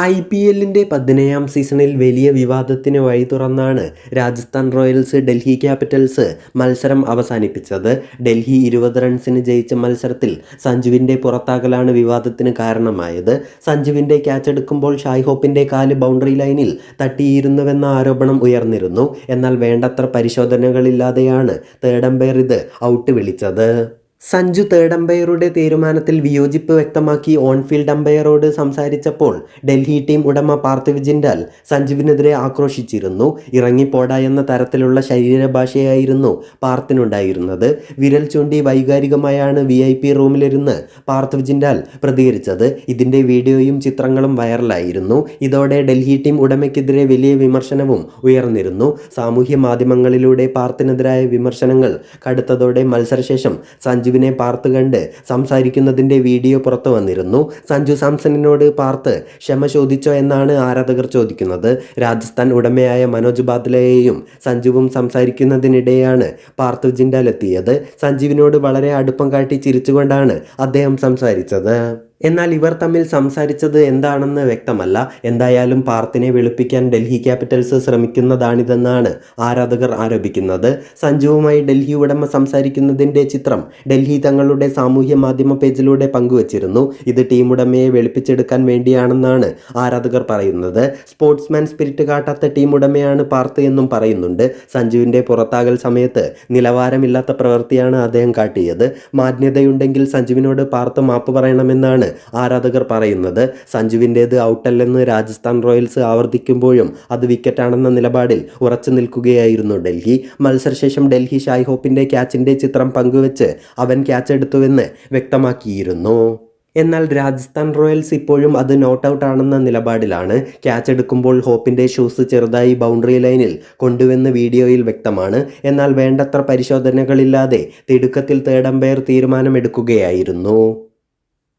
I P എല്ലിന്റെ പതിനേഴാം സീസണിൽ വലിയ വിവാദത്തിന് വഴി തുറന്നാണ് രാജസ്ഥാൻ റോയൽസ് ഡൽഹി ക്യാപിറ്റൽസ് മത്സരം അവസാനിപ്പിച്ചത്. ഡൽഹി ഇരുപത് റൺസിന് ജയിച്ച മത്സരത്തിൽ സഞ്ജുവിന്റെ പുറത്താകലാണ് വിവാദത്തിന് കാരണമായത്. സഞ്ജുവിന്റെ ക്യാച്ച് എടുക്കുമ്പോൾ ഷായ് ഹോപ്പിന്റെ കാൽ ബൗണ്ടറി ലൈനിൽ തട്ടിയിരുന്നുവെന്ന ആരോപണം ഉയർന്നിരുന്നു. എന്നാൽ വേണ്ടത്ര പരിശോധനകളില്ലാതെയാണ് തേർഡ് അമ്പയർ ഇത് ഔട്ട് വിളിച്ചത്. സഞ്ജു തേർഡ് അമ്പയറുടെ തീരുമാനത്തിൽ വിയോജിപ്പ് വ്യക്തമാക്കി ഓൺഫീൽഡ് അമ്പയറോട് സംസാരിച്ചപ്പോൾ ഡൽഹി ടീം ഉടമ പാർത്ഥിവ് ജിൻഡാൽ സഞ്ജുവിനെതിരെ ആക്രോശിച്ചിരുന്നു. ഇറങ്ങിപ്പോട എന്ന തരത്തിലുള്ള ശരീരഭാഷയായിരുന്നു പാർത്ഥിനുണ്ടായിരുന്നത്. വിരൽ ചൂണ്ടി വൈകാരികമായാണ് വി ഐ പി റൂമിലിരുന്ന് പാർത്ഥിവ് ജിൻഡാൽ പ്രതികരിച്ചത്. ഇതിന്റെ വീഡിയോയും ചിത്രങ്ങളും വൈറലായിരുന്നു. ഇതോടെ ഡൽഹി ടീം ഉടമയ്ക്കെതിരെ വലിയ വിമർശനവും ഉയർന്നിരുന്നു. സാമൂഹ്യ മാധ്യമങ്ങളിലൂടെ പാർത്ഥിനെതിരായ വിമർശനങ്ങൾ കടുത്തതോടെ മത്സരശേഷം സഞ്ജുവിനെ പാർത്ത് കണ്ട് സംസാരിക്കുന്നതിന്റെ വീഡിയോ പുറത്തു വന്നിരുന്നു. സഞ്ജു സാംസണിനോട് പാർത്ത് ക്ഷമ ചോദിച്ചോ എന്നാണ് ആരാധകർ ചോദിക്കുന്നത്. രാജസ്ഥാൻ ഉടമയായ മനോജ് ബാദ്ലയെയും സഞ്ജുവും സംസാരിക്കുന്നതിനിടെയാണ് പാർത്ഥ് ജിൻഡാലെത്തിയത് സഞ്ജുവിനോട് വളരെ അടുപ്പം കാട്ടി ചിരിച്ചുകൊണ്ടാണ് അദ്ദേഹം സംസാരിച്ചത്. എന്നാൽ ഇവർ തമ്മിൽ സംസാരിച്ചത് എന്താണെന്ന് വ്യക്തമല്ല. എന്തായാലും പാർത്തിനെ വെളുപ്പിക്കാൻ ഡൽഹി ക്യാപിറ്റൽസ് ശ്രമിക്കുന്നതാണിതെന്നാണ് ആരാധകർ ആരോപിക്കുന്നത്. സഞ്ജുവുമായി ഡൽഹി ഉടമ സംസാരിക്കുന്നതിന്റെ ചിത്രം ഡൽഹി തങ്ങളുടെ സാമൂഹ്യ മാധ്യമ പേജിലൂടെ പങ്കുവച്ചിരുന്നു. ഇത് ടീം ഉടമയെ വെളുപ്പിച്ചെടുക്കാൻ വേണ്ടിയാണെന്നാണ് ആരാധകർ പറയുന്നത്. സ്പോർട്സ്മാൻ സ്പിരിറ്റ് കാട്ടാത്ത ടീം ഉടമയാണ് പാർത്ത് എന്നും പറയുന്നുണ്ട്. സഞ്ജുവിന്റെ പുറത്താകൽ സമയത്ത് നിലവാരമില്ലാത്ത പ്രവൃത്തിയാണ് അദ്ദേഹം കാട്ടിയത്. മാന്യതയുണ്ടെങ്കിൽ സഞ്ജുവിനോട് പാർത്ത് മാപ്പ് പറയണമെന്നാണ് ആരാധകർ പറയുന്നത്. സഞ്ജുവിന്റേത് ഔട്ടല്ലെന്ന് രാജസ്ഥാൻ റോയൽസ് ആവർത്തിക്കുമ്പോഴും അത് വിക്കറ്റാണെന്ന നിലപാടിൽ ഉറച്ചു നിൽക്കുകയായിരുന്നു ഡൽഹി. മത്സരശേഷം ഡൽഹി ഷായ് ഹോപ്പിന്റെ ക്യാച്ചിന്റെ ചിത്രം പങ്കുവച്ച് അവൻ ക്യാച്ച് എടുത്തുവെന്ന് വ്യക്തമാക്കിയിരുന്നു. എന്നാൽ രാജസ്ഥാൻ റോയൽസ് ഇപ്പോഴും അത് നോട്ട് ഔട്ട് ആണെന്ന നിലപാടിലാണ്. ക്യാച്ച് എടുക്കുമ്പോൾ ഹോപ്പിന്റെ ഷൂസ് ചെറുതായി ബൗണ്ടറി ലൈനിൽ കൊണ്ടുവന്ന് വീഡിയോയിൽ വ്യക്തമാണ്. എന്നാൽ വേണ്ടത്ര പരിശോധനകളില്ലാതെ തിടുക്കത്തിൽ തേർഡ് തീരുമാനമെടുക്കുകയായിരുന്നു.